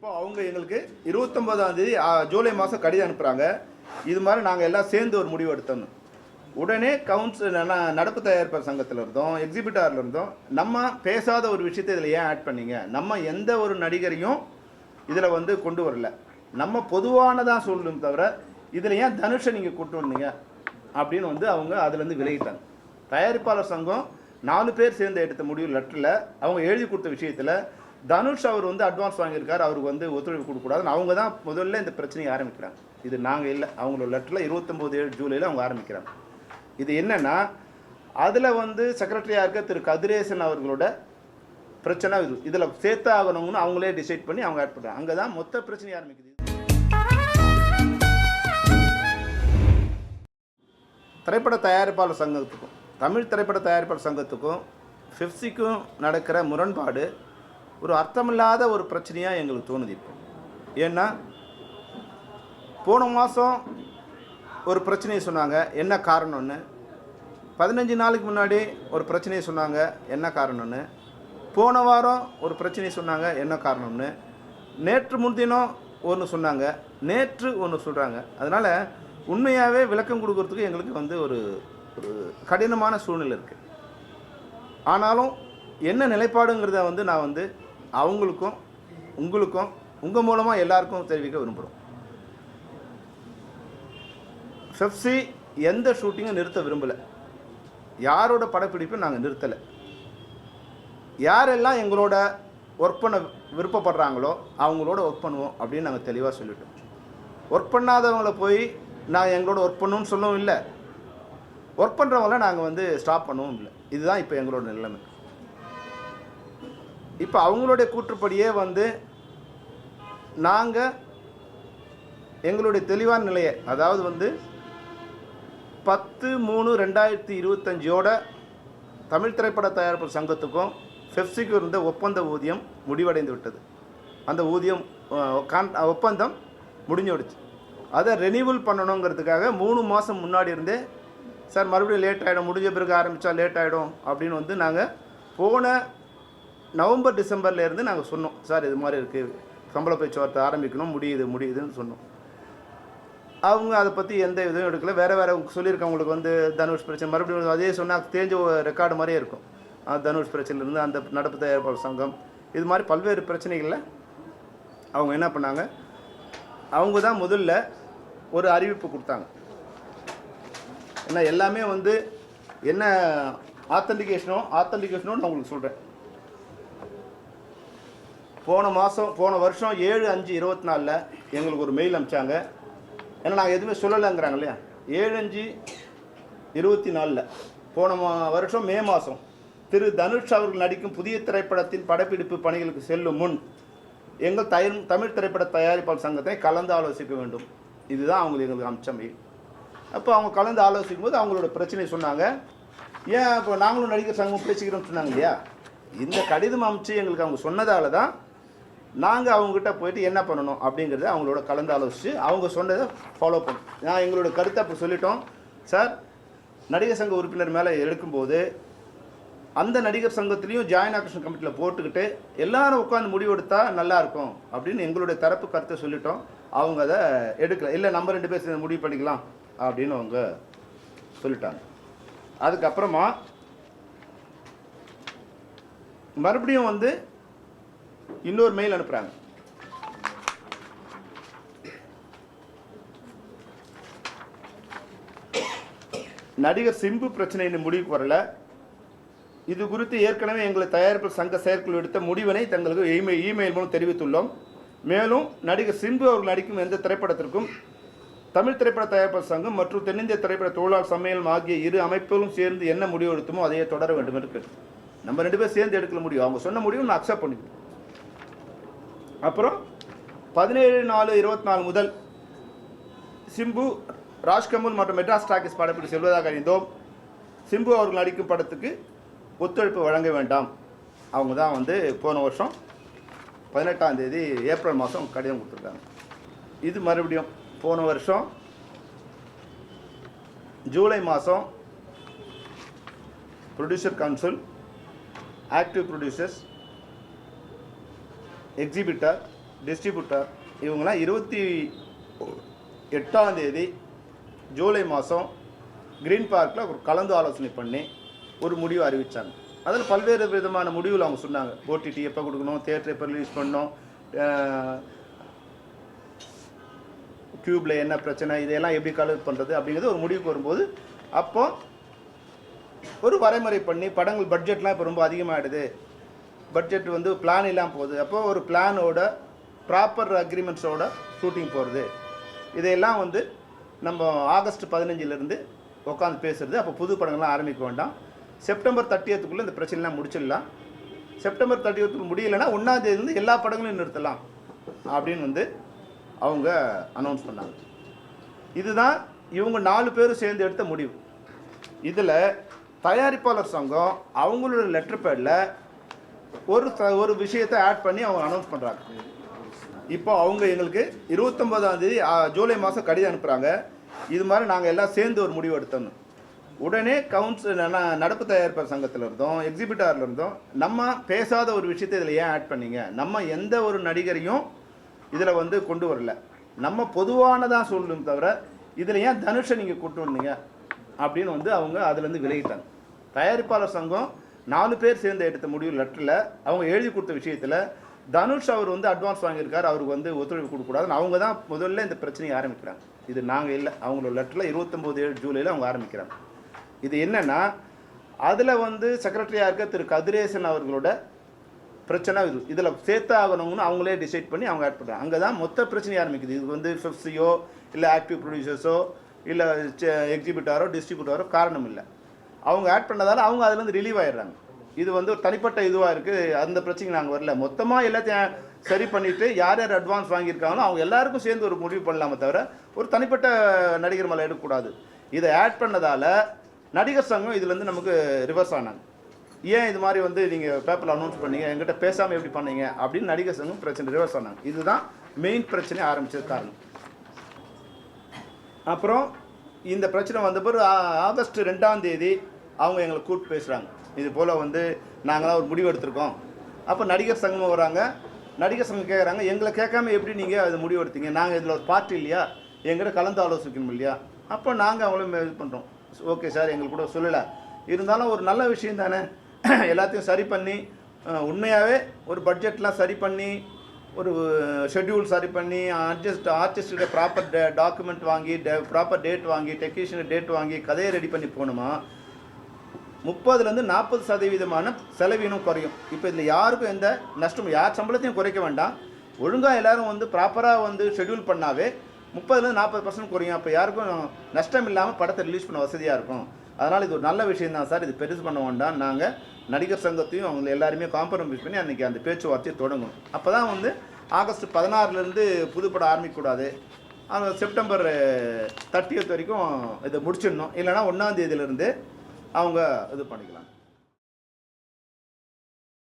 இப்போ அவங்க எங்களுக்கு இருபத்தொம்போதாம் தேதி ஜூலை மாதம் கடிதம் அனுப்புகிறாங்க இது மாதிரி நாங்கள் எல்லாம் சேர்ந்து ஒரு முடிவு எடுத்தோம் உடனே கவுன்சில் நடப்பு தயாரிப்பாளர் சங்கத்தில் இருந்தோம் எக்ஸிபிட்டாரில் இருந்தோம். நம்ம பேசாத ஒரு விஷயத்தை இதில் ஏன் ஆட் பண்ணீங்க? நம்ம எந்த ஒரு நடிகரையும் இதில் வந்து கொண்டு வரல. நம்ம பொதுவானதாக சொல்லணும் தவிர இதில் ஏன் தனுஷை நீங்கள் கொண்டு வந்தீங்க? அப்படின்னு வந்து அவங்க அதுலேருந்து விலகிட்டாங்க. தயாரிப்பாளர் சங்கம் நாலு பேர் சேர்ந்து எடுத்த முடிவு லெட்டரில் அவங்க எழுதி கொடுத்த விஷயத்தில் தனுஷ் அவர் வந்து அட்வான்ஸ் வாங்கியிருக்காரு அவருக்கு வந்து ஒத்துழைப்பு கொடுக்கக்கூடாதுன்னு அவங்க தான் முதல்ல இந்த பிரச்சனையை ஆரம்பிக்கிறாங்க. இது நாங்கள் இல்லை அவங்களோட லெட்டரில் இருபத்தொம்போது ஏழு ஜூலையில் அவங்க ஆரம்பிக்கிறாங்க. இது என்னென்னா அதில் வந்து செக்ரட்டரியாக இருக்க திரு கதிரேசன் அவர்களோட பிரச்சனை இது. இதில் சேர்த்தாகணும்னு அவங்களே டிசைட் பண்ணி அவங்க ஆட் பண்ணுறாங்க அங்கே தான் மொத்த பிரச்சனை ஆரம்பிக்குது. திரைப்பட தயாரிப்பாளர் சங்கத்துக்கும் தமிழ் திரைப்பட தயாரிப்பாளர் சங்கத்துக்கும் ஃபிஃப்சிக்கும் நடக்கிற முரண்பாடு ஒரு அர்த்தமில்லாத ஒரு பிரச்சனையாக எங்களுக்கு தோணுது இப்போ. ஏன்னா போன மாதம் ஒரு பிரச்சனையை சொன்னாங்க என்ன காரணம்னு. பதினஞ்சு நாளைக்கு முன்னாடி ஒரு பிரச்சனையை சொன்னாங்க என்ன காரணம்னு. போன வாரம் ஒரு பிரச்சனையை சொன்னாங்க என்ன காரணம்னு. நேற்று முன்தினம் ஒன்று சொன்னாங்க நேற்று ஒன்று சொல்கிறாங்க அதனால் உண்மையாகவே விளக்கம் கொடுக்கறதுக்கு எங்களுக்கு வந்து ஒரு ஒரு கடினமான சூழ்நிலை இருக்குது ஆனாலும் என்ன நிலைப்பாடுங்கிறத வந்து நான் வந்து அவங்களுக்கும் உங்களுக்கும் உங்கள் மூலமாக எல்லாருக்கும் தெரிவிக்க விரும்புகிறோம் ஃபெப்சி எந்த ஷூட்டிங்கும் நிறுத்த விரும்பலை. யாரோட படப்பிடிப்பும் நாங்கள் நிறுத்தலை. யாரெல்லாம் எங்களோட ஒர்க் பண்ண விருப்பப்படுறாங்களோ அவங்களோட ஒர்க் பண்ணுவோம் அப்படின்னு நாங்கள் தெளிவாக சொல்லிட்டோம். ஒர்க் பண்ணாதவங்கள போய் நான் எங்களோட ஒர்க் பண்ணணும்னு சொல்லவும் இல்லை. ஒர்க் பண்ணுறவங்கள நாங்கள் வந்து ஸ்டாப் பண்ணவும் இல்லை. இதுதான் இப்போ எங்களோட நிலைமை. இப்போ அவங்களுடைய கூற்றுப்படியே வந்து நாங்கள் எங்களுடைய தெளிவான நிலையை அதாவது வந்து பத்து மூணு ரெண்டாயிரத்தி இருபத்தஞ்சோட தமிழ் திரைப்பட தயாரிப்பு சங்கத்துக்கும் ஃபெப்சிக்கும் இருந்த ஒப்பந்த ஊதியம் முடிவடைந்து விட்டது. அந்த ஊதியம் கான் ஒப்பந்தம் முடிஞ்சோடுச்சு. அதை ரெனியூவல் பண்ணணுங்கிறதுக்காக மூணு மாதம் முன்னாடி இருந்தே சார் மறுபடியும் லேட் ஆகிடும் முடிஞ்ச பிறகு ஆரம்பித்தா லேட் ஆகிடும் அப்படின்னு வந்து நாங்கள் போன நவம்பர் டிசம்பர்லேருந்து நாங்கள் சொன்னோம் சார் இது மாதிரி இருக்குது சம்பள பேச்சுவார்த்தை ஆரம்பிக்கணும் முடியுது முடியுதுன்னு சொன்னோம். அவங்க அதை பற்றி எந்த இதுவும் எடுக்கல. வேறு வேறு சொல்லியிருக்கவங்களுக்கு வந்து தனுஷ் பிரச்சனை மறுபடியும் அதே சொன்னால் தேஞ்ச ரெக்கார்டு மாதிரியே இருக்கும். தனுஷ் பிரச்சனையிலேருந்து அந்த நடப்பு தயாரிப்பாளர் சங்கம். இது மாதிரி பல்வேறு பிரச்சனைகளில் அவங்க என்ன பண்ணாங்க? அவங்க தான் முதல்ல ஒரு அறிவிப்பு கொடுத்தாங்க. ஏன்னா எல்லாமே வந்து என்ன ஆத்தன்டிகேஷனோ ஆத்தன்டிகேஷனோ நான் உங்களுக்கு சொல்கிறேன் போன மாதம் போன வருஷம் ஏழு அஞ்சு இருபத்தி நாலில் எங்களுக்கு ஒரு மெயில் அனுப்பிச்சாங்க ஏன்னா நாங்கள் எதுவுமே சொல்லலைங்கிறாங்க இல்லையா? ஏழு அஞ்சு இருபத்தி நாலில் போன மா- வருஷம் மே மாதம் திரு தனுஷ் அவர்கள் நடிக்கும் புதிய திரைப்படத்தின் படப்பிடிப்பு பணிகளுக்கு செல்லும் முன் எங்கள் தய தமிழ் திரைப்பட தயாரிப்பாளர் சங்கத்தை கலந்து ஆலோசிக்க வேண்டும். இதுதான் அவங்களுக்கு எங்களுக்கு அமிச்ச மெயில் அப்போ அவங்க கலந்து ஆலோசிக்கும் போது அவங்களோட பிரச்சனை சொன்னாங்க. ஏன் இப்போ நாங்களும் நடிகர் சங்கம் பேசிக்கிறோம்னு சொன்னாங்க இல்லையா? இந்த கடிதம் அமைச்சு எங்களுக்கு அவங்க சொன்னதால தான் நாங்கள் அவங்ககிட்ட போயிட்டு என்ன பண்ணணும் அப்படிங்கிறத அவங்களோட கலந்து ஆலோசித்து அவங்க சொன்னதை ஃபாலோ பண்ணோம். நான் எங்களோட கருத்தை அப்போ சொல்லிட்டோம். சார் நடிகர் சங்க உறுப்பினர் மேலே எடுக்கும்போது அந்த நடிகர் சங்கத்திலையும் ஜாயின் ஆக்ஷன் கமிட்டியில் போட்டுக்கிட்டு எல்லாரும் உட்காந்து முடிவெடுத்தா நல்லா இருக்கும் அப்படின்னு எங்களுடைய தரப்பு கருத்தை சொல்லிட்டோம். அவங்க அதை எடுக்கல. இல்லை நம்ம ரெண்டு பேர் முடிவு பண்ணிக்கலாம் அப்படின்னு அவங்க சொல்லிட்டாங்க. அதுக்கப்புறமா மறுபடியும் வந்து இன்னொரு மெயில் அனுப்புகிறாங்க நடிகர் சிம்பு பிரச்சனை இன்னும் முடிவுக்கு வரல. இது குறித்து ஏற்கனவே எங்களை தயாரிப்பு சங்க செயற்குழு எடுத்த முடிவினை தங்களுக்கு இமெயில் இமெயில் மூலம் தெரிவித்துள்ளோம். மேலும் நடிகர் சிம்பு அவர்கள் நடிக்கும் எந்த திரைப்படத்திற்கும் தமிழ் திரைப்பட தயாரிப்பு சங்கம் மற்றும் தென்னிந்திய திரைப்பட தொழிலாளர் சம்மேளனம் ஆகிய இரு அமைப்புகளும் சேர்ந்து என்ன முடிவு எடுத்துமோ அதையே தொடர வேண்டும் என்று நம்ம ரெண்டு பேரும் சேர்ந்து எடுக்கல முடியும். அவங்க சொன்ன முடிவு நான் அக்செப்ட் பண்ணிக்கிறேன். அப்புறம்? பதினேழு நாலு இருபத்தி நாலு முதல் சிம்பு ராஜ்கமல் மற்றும் மெட்ராஸ் டாக்கிஸ் படப்பிடிப்பு செல்வதாக அறிந்தோம். சிம்பு அவர்கள் நடிக்கும் படத்துக்கு ஒத்துழைப்பு வழங்க வேண்டாம். அவங்க தான் வந்து போன வருஷம் பதினெட்டாம் தேதி ஏப்ரல் மாதம் கடிதம் கொடுத்துருக்காங்க. இது மறுபடியும் போன வருஷம் ஜூலை மாதம் producer council active producers exhibitor distributor இவங்களாம் இருபத்தி எட்டாம் தேதி ஜூலை மாதம் க்ரீன் பார்க்கில் ஒரு கலந்து ஆலோசனை பண்ணி ஒரு முடிவு அறிவித்தாங்க அதில் பல்வேறு விதமான முடிவுகள் அவங்க சொன்னாங்க. ஓடிடி எப்போ கொடுக்கணும்? தேட்டர் எப்போ ரிலீஸ் பண்ணணும்? க்யூப்பில் என்ன பிரச்சனை? இதையெல்லாம் எப்படி கலெக்ட் பண்ணுறது அப்படிங்கிறது ஒரு முடிவுக்கு வரும்போது அப்போ ஒரு வரைமுறை பண்ணி படங்கள் பட்ஜெட்லாம் இப்போ ரொம்ப அதிகமாகிடுது பட்ஜெட் வந்து பிளான் இல்லாமல் போகுது. அப்போ ஒரு பிளானோட ப்ராப்பர் அக்ரிமெண்ட்ஸோட ஷூட்டிங் போகிறது இதையெல்லாம் வந்து நம்ம ஆகஸ்ட் பதினஞ்சிலேருந்து உட்காந்து பேசுறது. அப்போ புது படங்கள்லாம் ஆரம்பிக்க வேண்டாம். செப்டம்பர் தேர்ட்டியத்துக்குள்ளே இந்த பிரச்சனைலாம் முடிச்சிடலாம். செப்டம்பர் தேர்ட்டியத்துக்கு முடியலைன்னா ஒன்றாந்தேதிலேருந்து எல்லா படங்களையும் நிறுத்தலாம் அப்படின்னு வந்து அவங்க அனௌன்ஸ் பண்ணாங்க. இதுதான் இவங்க நாலு பேரும் சேர்ந்து எடுத்த முடிவு. இதில் தயாரிப்பாளர் சங்கம் அவங்களோட லெட்டர் பேடில் ஒரு ஒரு விஷயத்தை ஆட் பண்ணி அவங்க அனௌன்ஸ் பண்ணுறாங்க இப்போ அவங்க எங்களுக்கு இருபத்தொம்போதாம் தேதி ஜூலை மாதம் கடிதம் அனுப்புகிறாங்க இது மாதிரி நாங்கள் எல்லாம் சேர்ந்து ஒரு முடிவு எடுத்தோன்னு உடனே கவுன்சில் நடப்பு தயாரிப்பர் சங்கத்தில் இருந்தோம் எக்ஸிபிட்டாரில் இருந்தோம். நம்ம பேசாத ஒரு விஷயத்தை இதில் ஏன் ஆட் பண்ணீங்க? நம்ம எந்த ஒரு நடிகரையும் இதில் வந்து கொண்டு வரல. நம்ம பொதுவானதாக சொல்லணும் தவிர இதில் ஏன் தனுஷை நீங்கள் கொண்டு வந்தீங்க? அப்படின்னு வந்து அவங்க அதுலேருந்து விலகிட்டாங்க. தயாரிப்பாளர் சங்கம் நாலு பேர் சேர்ந்து எடுத்த முடிவு லெட்டரில் அவங்க எழுதி கொடுத்த விஷயத்தில் தனுஷ் அவர் வந்து அட்வான்ஸ் வாங்கியிருக்காரு அவருக்கு வந்து ஒத்துழைப்பு கொடுக்கக்கூடாதுன்னு அவங்க தான் முதல்ல இந்த பிரச்சனையை ஆரம்பிக்கிறாங்க. இது நாங்கள் இல்லை அவங்களோட லெட்டரில் இருபத்தொம்போது ஏழு ஜூலையில் அவங்க ஆரம்பிக்கிறாங்க. இது என்னென்னா அதில் வந்து செக்ரட்டரியாக இருக்க திரு கதிரேசன் அவர்களோட பிரச்சனை இது. இதில் சேர்த்து ஆகணும்னு அவங்களே டிசைட் பண்ணி அவங்க ஆட் பண்ணுறாங்க அங்கே தான் மொத்த பிரச்சனை ஆரம்பிக்குது. இது வந்து ஃபிஃப்ஸியோ இல்லை ஆக்டிவ் ப்ரொடியூசர்ஸோ இல்லை எக்ஸிபிட்டாரோ டிஸ்ட்ரிபியூட்டாரோ காரணம் இல்லை. அவங்க ஆட் பண்ணதால அவங்க அதுலேருந்து ரிலீவ் ஆயிடுறாங்க. இது வந்து ஒரு தனிப்பட்ட இதுவாக இருக்குது அந்த பிரச்சனைக்கு நாங்கள் வரல. மொத்தமாக எல்லாத்தையும் சரி பண்ணிவிட்டு யார் யார் அட்வான்ஸ் வாங்கியிருக்காங்களோ அவங்க எல்லாருக்கும் சேர்ந்து ஒரு முடிவு பண்ணலாமே தவிர ஒரு தனிப்பட்ட நடிகர் மேலே எடுக்கக்கூடாது. இதை ஆட் பண்ணதால் நடிகர் சங்கம் இதுலேருந்து நமக்கு ரிவர்ஸ் ஆனாங்க. ஏன் இது மாதிரி வந்து நீங்கள் பேப்பரில் அனௌன்ஸ் பண்ணீங்க? எங்கிட்ட பேசாமல் எப்படி பண்ணீங்க? அப்படின்னு நடிகர் சங்கம் பிரச்சனை ரிவர்ஸ் ஆனாங்க. இதுதான் மெயின் பிரச்சனை ஆரம்பிச்சது காரணம். அப்புறம் இந்த பிரச்சனை வந்த பிறகு ஆகஸ்ட் ரெண்டாம் தேதி அவங்க எங்களை கூப்பிட்டு பேசுகிறாங்க இது போல் வந்து நாங்களாம் ஒரு முடிவு எடுத்திருக்கோம். அப்போ நடிகர் சங்கமும் வராங்க. நடிகர் சங்கம் கேட்குறாங்க எங்களை கேட்காம எப்படி நீங்கள் அதை முடிவு எடுத்தீங்க நாங்கள் இதில் ஒரு பார்ட்டி இல்லையா? எங்கிட்ட கலந்து ஆலோசிக்கணும் இல்லையா? அப்போ நாங்கள் அவங்களும் இது பண்ணுறோம் ஓகே சார் எங்களுக்கு கூட சொல்லலை. இருந்தாலும் ஒரு நல்ல விஷயம் தானே. எல்லாத்தையும் சரி பண்ணி உண்மையாகவே ஒரு பட்ஜெட்லாம் சரி பண்ணி ஒரு ஷெட்யூல் சரி பண்ணி அட்ஜஸ்ட் ஆர்டிஸ்ட்டோட ப்ராப்பர் டாக்குமெண்ட் வாங்கி ப்ராப்பர் டேட் வாங்கி டெக்னீஷியன் டேட் வாங்கி கதையை ரெடி பண்ணி போகணுமா? முப்பதுலேருந்து நாற்பது சதவீதமான செலவினம் குறையும். இப்போ இதில் யாருக்கும் எந்த நஷ்டமும் யார் சம்பளத்தையும் குறைக்க வேண்டாம். ஒழுங்காக எல்லோரும் வந்து ப்ராப்பராக வந்து ஷெட்யூல் பண்ணாவே முப்பதுலேருந்து நாற்பது பர்சன்ட் குறையும். அப்போ யாருக்கும் நஷ்டம் இல்லாமல் படத்தை ரிலீஸ் பண்ண வசதியாக இருக்கும். அதனால் இது ஒரு நல்ல விஷயம் தான் சார். இது பெருசு பண்ண வேண்டாம். நாங்கள் நடிகர் சங்கத்தையும் அவங்க எல்லாருமே காம்ப்ரமைஸ் பண்ணி அன்றைக்கி அந்த பேச்சுவார்த்தையை தொடங்கும் அப்போ தான் வந்து ஆகஸ்ட் பதினாறுலேருந்து புதுப்படம் ஆரம்பிக்கக்கூடாது. அந்த செப்டம்பர் தேர்ட்டியத் வரைக்கும் இதை முடிச்சிடணும். இல்லைன்னா ஒன்றாந்தேதியிலேருந்து அவங்க இது பண்ணிக்கலாம்.